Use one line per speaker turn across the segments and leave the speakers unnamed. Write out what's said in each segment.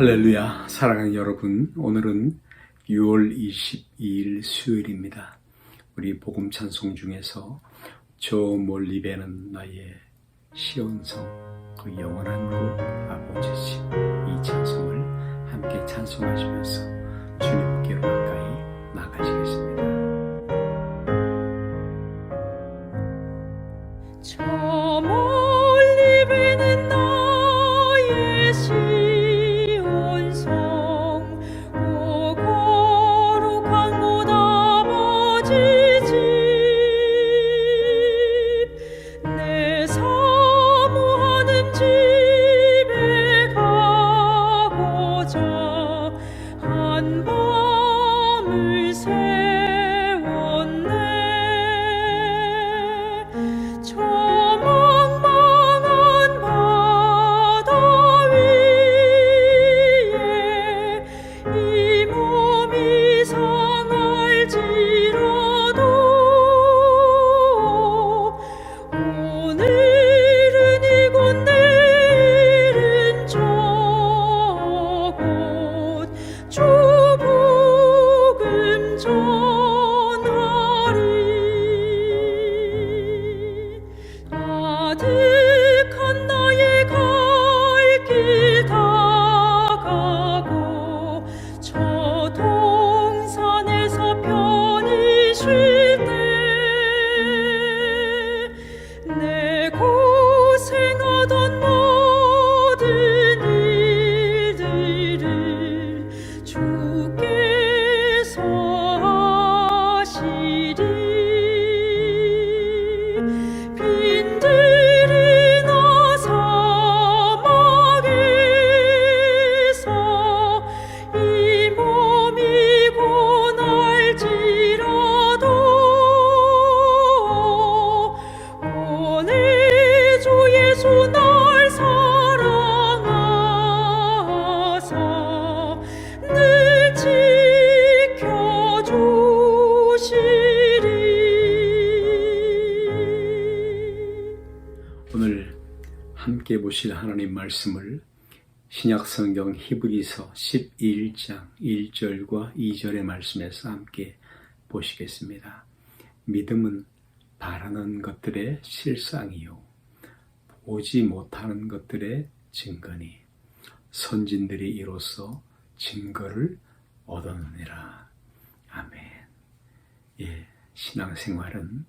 할렐루야, 사랑하는 여러분. 오늘은 6월 22일 수요일입니다. 우리 복음 찬송 중에서 저 멀리 배는 나의 시온성, 그 영원한 곳 아버지시 이 찬송을 함께 찬송하시면서 주님께로 가까이
오늘
함께 보실 하나님 말씀을 신약 성경 히브리서 11장 1절과 2절의 말씀에서 함께 보시겠습니다. 믿음은 바라는 것들의 실상이요 보지 못하는 것들의 증거니 선진들이 이로써 증거를 얻었느니라. 아멘. 예, 신앙생활은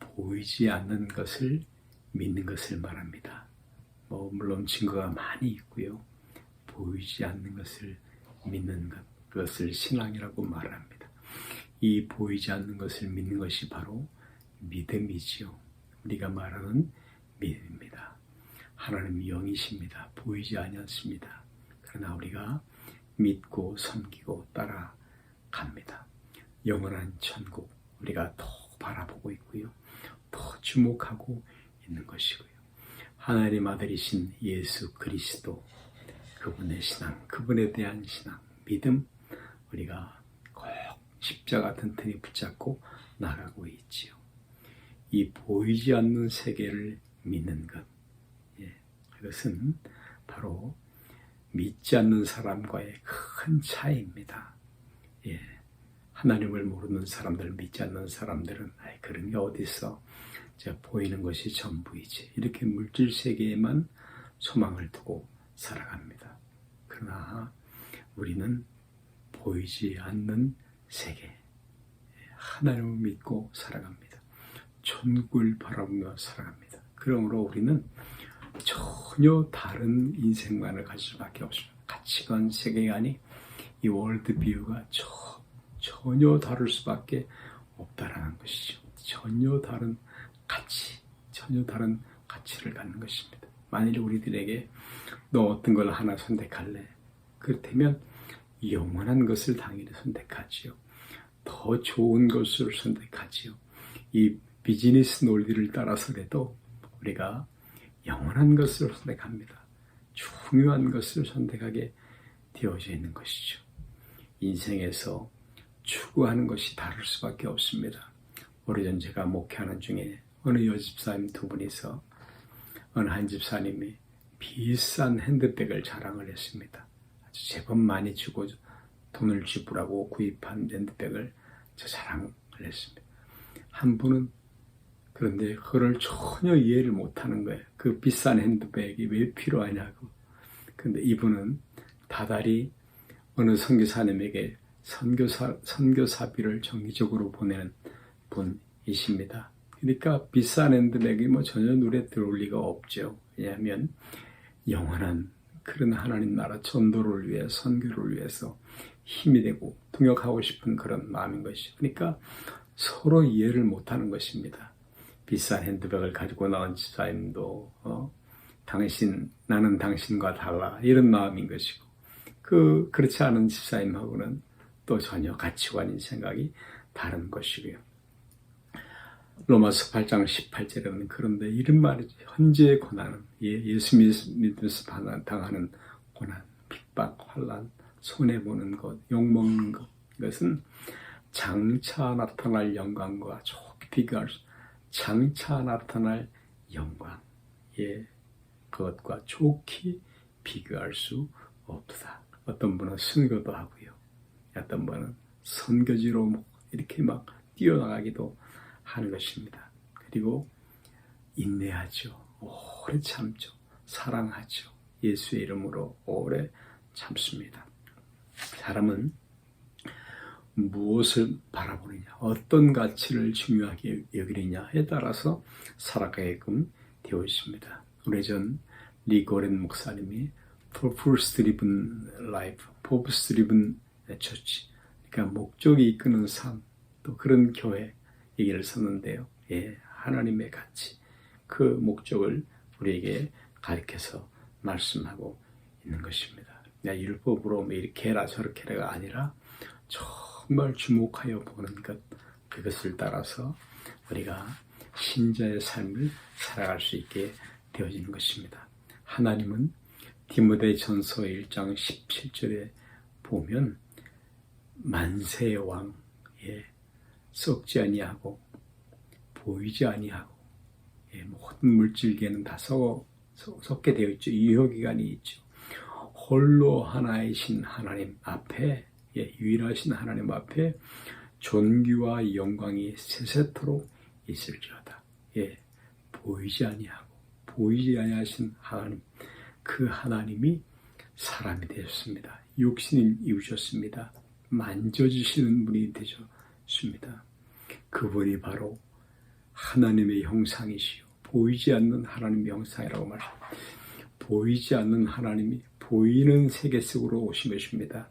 보이지 않는 것을 믿는 것을 말합니다. 뭐 물론 증거가 많이 있고요. 보이지 않는 것을 믿는 것, 그것을 신앙이라고 말합니다. 이 보이지 않는 것을 믿는 것이 바로 믿음이지요. 우리가 말하는 믿음입니다. 하나님 영이십니다. 보이지 아니않습니다. 그러나 우리가 믿고 섬기고 따라갑니다. 영원한 천국 우리가 더 바라보고 있고요. 더 주목하고 있는 것이고요. 하나님 아들이신 예수 그리스도 그분의 신앙, 그분에 대한 신앙, 믿음 우리가 꼭 십자가 튼튼히 붙잡고 나가고 있지요. 이 보이지 않는 세계를 믿는 것, 예, 그것은 바로 믿지 않는 사람과의 큰 차이입니다. 예, 하나님을 모르는 사람들, 믿지 않는 사람들은 아이, 그런 게 어딨어? 저 보이는 것이 전부이지. 이렇게 물질 세계에만 소망을 두고 살아갑니다. 그러나 우리는 보이지 않는 세계, 하나님을 믿고 살아갑니다. 천국을 바라보며 살아갑니다. 그러므로 우리는 전혀 다른 인생관을 가질 수밖에 없습니다. 가치관, 세계관이 이 월드비유가 저, 전혀 다를 수밖에 없다라는 것이죠. 전혀 다른 가치, 전혀 다른 가치를 갖는 것입니다. 만일 우리들에게 너 어떤 걸 하나 선택할래? 그렇다면 영원한 것을 당연히 선택하지요. 더 좋은 것을 선택하지요. 이 비즈니스 논리를 따라서라도 우리가 영원한 것을 선택합니다. 중요한 것을 선택하게 되어져 있는 것이죠. 인생에서 추구하는 것이 다를 수밖에 없습니다. 오래전 제가 목회하는 중에 어느 여집사님 두 분이서 어느 한 집사님이 비싼 핸드백을 자랑을 했습니다. 제법 많이 주고 돈을 지불하고 구입한 핸드백을 저 자랑을 했습니다. 한 분은 그런데 그걸 전혀 이해를 못하는 거예요. 그 비싼 핸드백이 왜 필요하냐고. 근데 이분은 다달이 어느 선교사님에게 선교사 선교사비를 정기적으로 보내는 분이십니다. 그러니까 비싼 핸드백이 뭐 전혀 눈에 들어올 리가 없죠. 왜냐하면 영원한 그런 하나님 나라 전도를 위해 선교를 위해서 힘이 되고 동역하고 싶은 그런 마음인 것이죠. 그러니까 서로 이해를 못하는 것입니다. 비싼 핸드백을 가지고 나온 집사님도 어, 당신 나는 당신과 달라 이런 마음인 것이고 그 그렇지 않은 집사님하고는 또 전혀 가치관인 생각이 다른 것이고요. 로마서 8장 18절에는 그런데 이런 말이죠. 현재의 고난은 예, 예수 믿으면서 당하는 고난, 핍박, 환란, 손해 보는 것, 욕 먹는 것 이것은 장차 나타날 영광과 비교할 수, 장차 나타날 영광, 예, 그것과 좋게 비교할 수 없다. 어떤 분은 순교도 하고요. 어떤 분은 선교지로 뭐 이렇게 막 뛰어나가기도 하는 것입니다. 그리고 인내하죠. 오래 참죠. 사랑하죠. 예수의 이름으로 오래 참습니다. 사람은 무엇을 바라보느냐, 어떤 가치를 중요하게 여기느냐에 따라서 살아가게끔 되어 있습니다. 오래전 리고렌 목사님이 purpose driven life, purpose driven church, 그러니까 목적이 이끄는 삶, 또 그런 교회 얘기를 썼는데요. 예, 하나님의 가치, 그 목적을 우리에게 가르쳐서 말씀하고 있는 것입니다. 내 율법으로 뭐 이렇게 해라 저렇게 해라가 아니라 정말 주목하여 보는 것, 그것을 따라서 우리가 신자의 삶을 살아갈 수 있게 되어지는 것입니다. 하나님은 디모데 전서 1장 17절에 보면 만세의 왕, 예, 썩지 아니하고 보이지 아니하고 예, 모든 물질계는 다 썩어, 썩게 되어 있죠. 유효기간이 있죠. 홀로 하나이신 하나님 앞에 예, 유일하신 하나님 앞에 존귀와 영광이 세세토록 있을지어다. 예, 보이지 아니하고 보이지 아니하신 하나님 그 하나님이 사람이 되셨습니다. 육신을 이루셨습니다. 만져주시는 분이 되셨습니다. 그분이 바로 하나님의 형상이시요. 보이지 않는 하나님의 형상이라고 말합니다. 보이지 않는 하나님이 보이는 세계 속으로 오신 것입니다.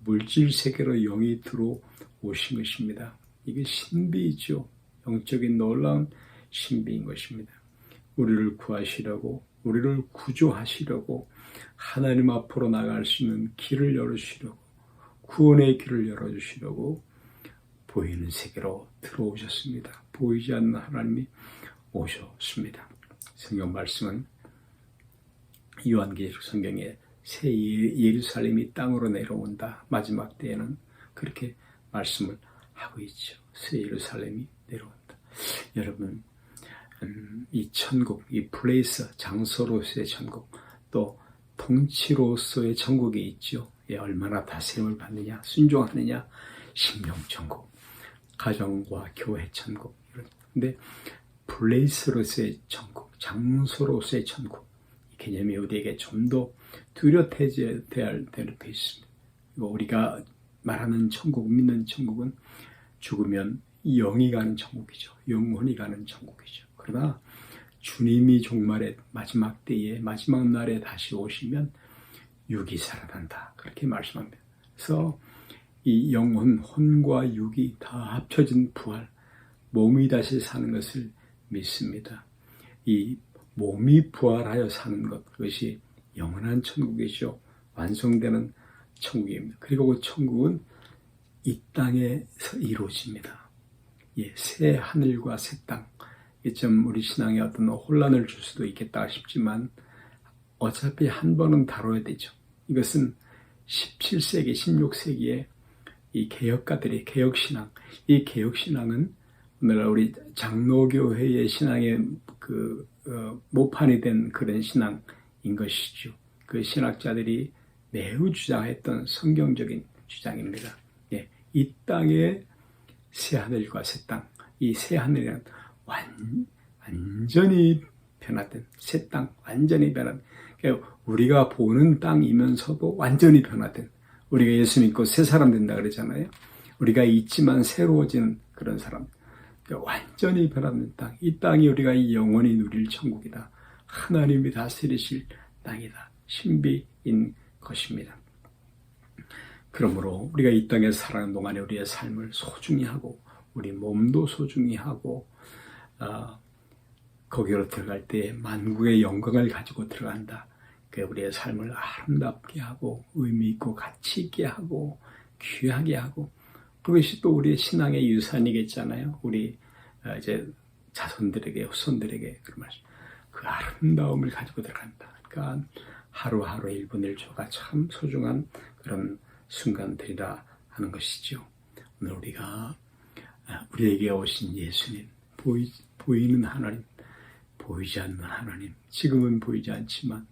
물질 세계로 영이 들어오신 것입니다. 이게 신비이죠. 영적인 놀라운 신비인 것입니다. 우리를 구하시려고, 우리를 구조하시려고, 하나님 앞으로 나갈 수 있는 길을 열어주시려고, 구원의 길을 열어주시려고 보이는 세계로 들어오셨습니다. 보이지 않는 하나님이 오셨습니다. 성경 말씀은 요한계시록 성경에 새 예- 예루살렘이 땅으로 내려온다. 마지막 때에는 그렇게 말씀을 하고 있죠. 새 예루살렘이 내려온다. 여러분, 음, 이 천국, 이 플레이스, 장소로서의 천국, 또 통치로서의 천국이 있죠. 예, 얼마나 다스림을 받느냐, 순종하느냐, 심령천국, 가정과 교회 천국. 근데 플레이스로서의 천국, 장소로서의 천국, 이 개념이 우리에게 좀더 뚜렷해져야 될 때도 있습니다. 이거 우리가 말하는 천국, 믿는 천국은 죽으면 영이 가는 천국이죠. 영혼이 가는 천국이죠. 그러나 주님이 종말의 마지막 때에 마지막 날에 다시 오시면 육이 살아난다. 그렇게 말씀합니다. 그래서 이 영혼, 혼과 육이 다 합쳐진 부활, 몸이 다시 사는 것을 믿습니다. 이 몸이 부활하여 사는 것, 그것이 영원한 천국이죠. 완성되는 천국입니다. 그리고 그 천국은 이 땅에서 이루어집니다. 예, 새 하늘과 새 땅. 좀 우리 신앙에 어떤 혼란을 줄 수도 있겠다 싶지만 어차피 한 번은 다뤄야 되죠. 이것은 17세기, 16세기에 이 개혁가들의 개혁신앙, 이 개혁신앙은 오늘날 우리 장로교회의 신앙의 그 어, 모판이 된 그런 신앙인 것이죠. 그 신학자들이 매우 주장했던 성경적인 주장입니다. 예, 이 땅에 새 하늘과 새 땅, 이 새 하늘이란 완, 완전히 변화된 새 땅, 완전히 그러니까 우리가 보는 땅이면서도 완전히 변화된 우리가 예수 믿고 새 사람 된다 그러잖아요. 우리가 있지만 새로워지는 그런 사람. 그러니까 완전히 변화된 땅. 이 땅이 우리가 영원히 누릴 천국이다. 하나님이 다스리실 땅이다. 신비인 것입니다. 그러므로 우리가 이 땅에 살아가는 동안에 우리의 삶을 소중히 하고 우리 몸도 소중히 하고 어, 거기로 들어갈 때 만국의 영광을 가지고 들어간다. 그 우리의 삶을 아름답게 하고 의미 있고 가치 있게 하고 귀하게 하고 그것이 또 우리의 신앙의 유산이겠잖아요. 우리 어, 이제 자손들에게 후손들에게 그런 말씀. 그 아름다움을 가지고 들어간다. 그러니까 하루하루 1분 1초가 참 소중한 그런 순간들이라 하는 것이죠. 오늘 우리가 아, 우리에게 오신 예수님, 보이, 보이는 하나님, 보이지 않는 하나님, 지금은 보이지 않지만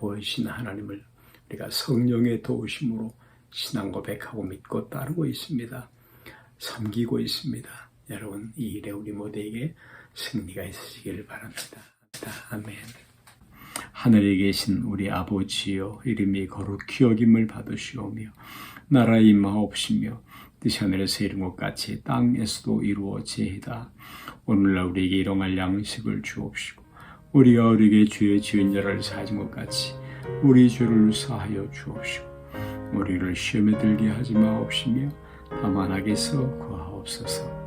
보이시는 하나님을 우리가 성령의 도우심으로 신앙 고백하고 믿고 따르고 있습니다. 섬기고 있습니다. 여러분, 이 일에 우리 모두에게 승리가 있으시기를 바랍니다. 아멘. 하늘에 계신 우리 아버지여 이름이 거룩히 여김을 받으시오며 나라의 임하옵시며 뜻이 하늘에서 이룬 것 같이 땅에서도 이루어지이다. 오늘날 우리에게 일용할 양식을 주옵시고 우리가 우리에게 죄 지은 자를 사하진 것 같이 우리 죄를 사하여 주옵시고 우리를 시험에 들게 하지 마옵시며 다만 악에서 구하옵소서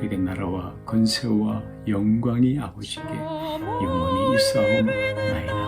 되게 나라와 건세와 영광이 아버지께 영원히 있사옵나이다.